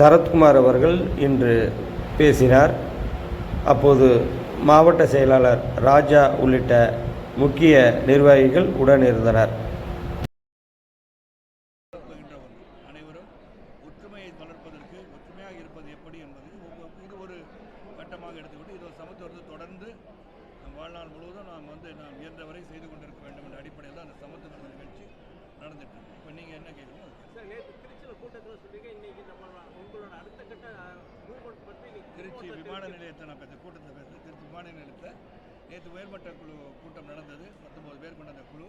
சரத்குமார் அவர்கள் இன்று பேசினார். அப்போது மாவட்ட செயலாளர் ராஜா உள்ளிட்ட முக்கிய நிர்வாகிகள் உடன் இருந்தனர் அனைவரும் ஒற்றுமையை வளர்ப்பதற்கு ஒற்றுமையாக இருப்பது எப்படி என்பது இது ஒரு கட்டமாக எடுத்துக்கொண்டு இது ஒரு சமத்துவத்தை தொடர்ந்து நம் வாழ்நாள் முழுவதும் நாம் வந்து நாம் இயன்றவரை செய்து கொண்டிருக்க வேண்டும் என்ற அடிப்படையில் தான் அந்த சமத்துவ நிகழ்ச்சி நடந்துட்டு இப்போ நீங்கள் என்ன கேட்குறீங்க சார் நேற்று திருச்சியில் கூட்டத்தில் சொன்னீங்க இன்னைக்கு நம்ம உங்களோட அடுத்த கட்ட மூவ்மெண்ட் பற்றி இன்னைக்கு திருச்சி விமான நிலையத்தை நான் பேச கூட்டத்தில் பேசுகிறேன் திருச்சி விமான நிலையத்தில் நேற்று உயர்மட்ட குழு கூட்டம் நடந்தது. பத்தொம்பது பேர் கொண்ட அந்த குழு.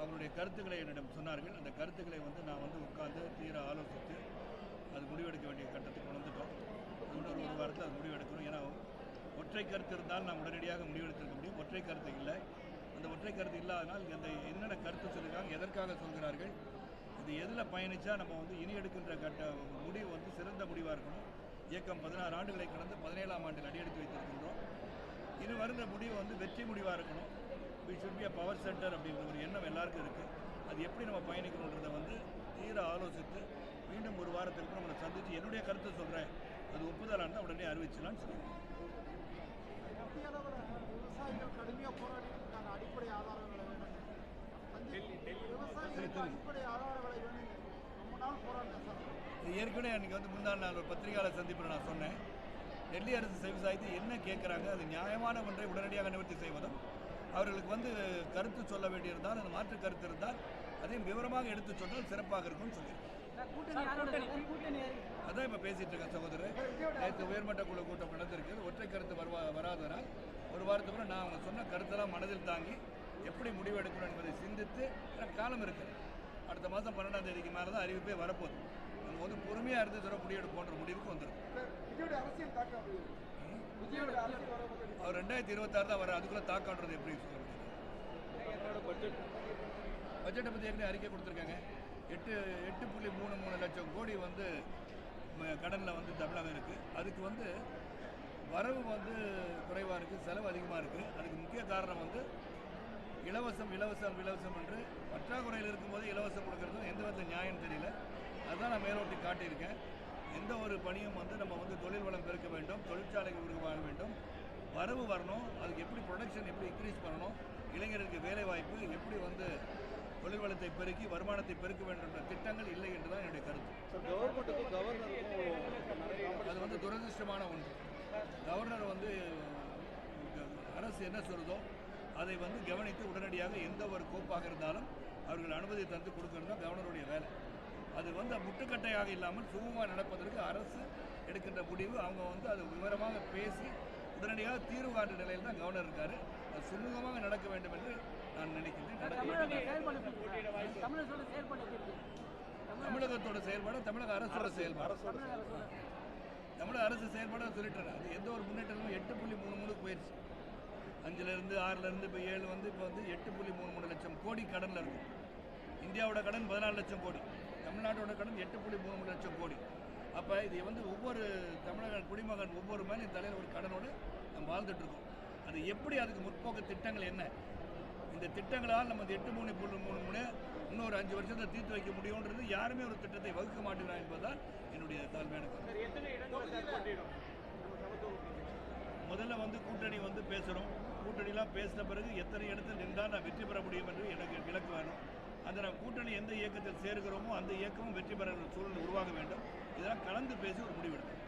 அவருடைய கருத்துக்களை என்னிடம் சொன்னார்கள். அந்த கருத்துக்களை வந்து நான் வந்து உட்கார்ந்து தீர ஆலோசித்து அது முடிவெடுக்க வேண்டிய கட்டத்துக்கு வந்துட்டோம் இன்னொரு ஒரு வாரத்தில் அது முடிவெடுக்கணும். ஏன்னா ஒற்றை கருத்து இருந்தால் நாம் உடனடியாக முடிவெடுத்திருக்க முடியும். ஒற்றை கருத்து இல்லை. அந்த ஒற்றை கருத்து இல்லாதனால் இந்த என்னென்ன கருத்து சொல்கிறாங்க எதற்காக சொல்கிறார்கள் இது எதில் பயணித்தா நம்ம வந்து இனி எடுக்கின்ற கட்ட முடிவு வந்து சிறந்த முடிவாக இருக்கணும். இயக்கம் பதினாறு ஆண்டுகளை கடந்து பதினேழாம் ஆண்டில் அடியெடுத்து வைத்திருக்கின்றோம். இனி வருகிற முடிவு வந்து வெற்றி முடிவாக இருக்கணும். We should be a power centre அப்படிங்கிற ஒரு எண்ணம் எல்லாருக்கும் இருக்குது அது எப்படி நம்ம பயணிக்கணுன்றதை வந்து தீர ஆலோசித்து மீண்டும் ஒரு வாரத்திற்கு நம்மளை சந்தித்து என்னுடைய கருத்தை சொல்கிறேன் அது ஒப்புதலான்னு உடனே அறிவிச்சலாம்னு சொல்லியிருக்கேன் ஏற்கனவே அன்றைக்கி வந்து முந்தாள் நாள் ஒரு பத்திரிகையாளர் சந்திப்பில் நான் சொன்னேன். டெல்லி அரசு செவிசாய்த்து என்ன கேட்குறாங்க அது நியாயமான ஒன்றை உடனடியாக நிவர்த்தி செய்வதும் அவர்களுக்கு வந்து கருத்து சொல்ல வேண்டியிருந்தால் அந்த மாற்று கருத்து இருந்தால் அதையும் விவரமாக எடுத்து சொன்னால் சிறப்பாக இருக்கும்னு சொல்லியிருக்கேன். அதான் இப்போ பேசிட்டு இருக்கேன் சகோதரர். நேற்று உயர்மட்ட குழு கூட்டம் நடந்திருக்கு ஒற்றை கருத்து வருவா வராதனால் ஒரு வாரத்துக்குள்ள நான் அவங்க சொன்ன கருத்தெல்லாம் மனதில் தாங்கி எப்படி முடிவு எடுக்கணும் என்பதை சிந்தித்து காலம் இருக்குது. அடுத்த மாதம் பன்னெண்டாம் தேதிக்கு மேலே தான் அறிவிப்பே வரப்போகுது. வந்து பொறுமையாக இருந்து தர முடிவெடுப்போன்ற முடிவுக்கு வந்துடும் அவர் ரெண்டாயிரத்தி இருபத்தாறு தான் வர அதுக்குள்ளே தாக்கன்றது எப்படி பட்ஜெட்டை பற்றி ஏற்கனவே அறிக்கை கொடுத்துருக்காங்க. எட்டு எட்டு புள்ளி மூணு மூணு லட்சம் கோடி வந்து கடனில் வந்து தமிழகம் இருக்குது அதுக்கு வந்து வரவு வந்து குறைவாக இருக்குது செலவு அதிகமாக இருக்குது அதுக்கு முக்கிய காரணம் வந்து இலவசம் இலவசம் இலவசம் என்று பற்றாக்குறையில் இருக்கும்போது இலவசம் கொடுக்கறது எந்த விதத்தில் நியாயம் தெரியல. அதுதான் நான் மேலோட்டி காட்டியிருக்கேன். எந்த ஒரு பணியும் வந்து நம்ம வந்து தொழில் வளம் பெருக்க வேண்டும் தொழிற்சாலைகள் உருவாக வேண்டும். வரவு வரணும் அதுக்கு எப்படி ப்ரொடக்ஷன் எப்படி இன்க்ரீஸ் பண்ணணும் இளைஞருக்கு வேலை வாய்ப்பு எப்படி வந்து தொழில் வளத்தை பெருக்கி வருமானத்தை பெருக்க வேண்டும் என்ற திட்டங்கள் இல்லை என்று தான் என்னுடைய கருத்து. அது வந்து துரதிருஷ்டமான ஒன்று. கவர்னர் வந்து அரசு என்ன சொல்லுதோ அதை வந்து கவனித்து உடனடியாக எந்த ஒரு கோப்பாக இருந்தாலும் அவர்கள் அனுமதி தந்து கொடுக்கறது தான் கவர்னருடைய வேலை. அது வந்து முட்டுக்கட்டையாக இல்லாமல் சுமூகமாக நடப்பதற்கு அரசு எடுக்கின்ற முடிவு. அவங்க வந்து அது விவரமாக பேசி உடனடியாக தீர்வு காண்ற நிலையில் தான் கவர்னர் இருக்காரு. அது சுமூகமாக நடக்க வேண்டும் என்று நான் நினைக்கின்றேன். தமிழகத்தோட செயல்பாடு தமிழக அரசோட செயல்பாடு. தமிழக அரசு செயல்பாடு சொல்லிட்டு அது எந்த ஒரு முன்னேற்றமும் எட்டு புள்ளி மூணு மூணு போயிடுச்சு அஞ்சுலேருந்து ஆறுலேருந்து இப்போ ஏழு வந்து இப்போ வந்து எட்டு புள்ளி மூணு மூணு லட்சம் கோடி கடனில் இருக்கும் இந்தியாவோட கடன் பதினாலு லட்சம் கோடி. தமிழ்நாட்டோட கடன் எட்டு புள்ளி மூணு மூணு லட்சம் கோடி. அப்போ இது வந்து ஒவ்வொரு தமிழக குடிமகன் ஒவ்வொரு மேலும் தலையில் ஒரு கடனோடு நம்ம வாழ்ந்துட்டு இருக்கோம். அது எப்படி அதுக்கு முற்போக்கு திட்டங்கள் என்ன? இந்த திட்டங்களால் நம்ம எட்டு மூணு புள்ளி மூணு மூணு இன்னொரு அஞ்சு வருஷத்தை தீர்த்து வைக்க முடியுன்றது யாருமே ஒரு திட்டத்தை வகுக்க மாட்டேங்கிறான் என்பதுதான் என்னுடைய தாழ்மையான முதல்ல வந்து கூட்டணி வந்து பேசுகிறோம் கூட்டணிலாம் பேசின பிறகு எத்தனை இடத்தில் நின்றால் நான் வெற்றி பெற முடியும் என்று எனக்கு விளக்கு வேணும். அந்த கூட்டணி எந்த இயக்கத்தில் சேர்கிறோமோ அந்த இயக்கமும் வெற்றி பெற சூழல் உருவாக வேண்டும். இதெல்லாம் கலந்து பேசி ஒரு முடிவெடுக்கும்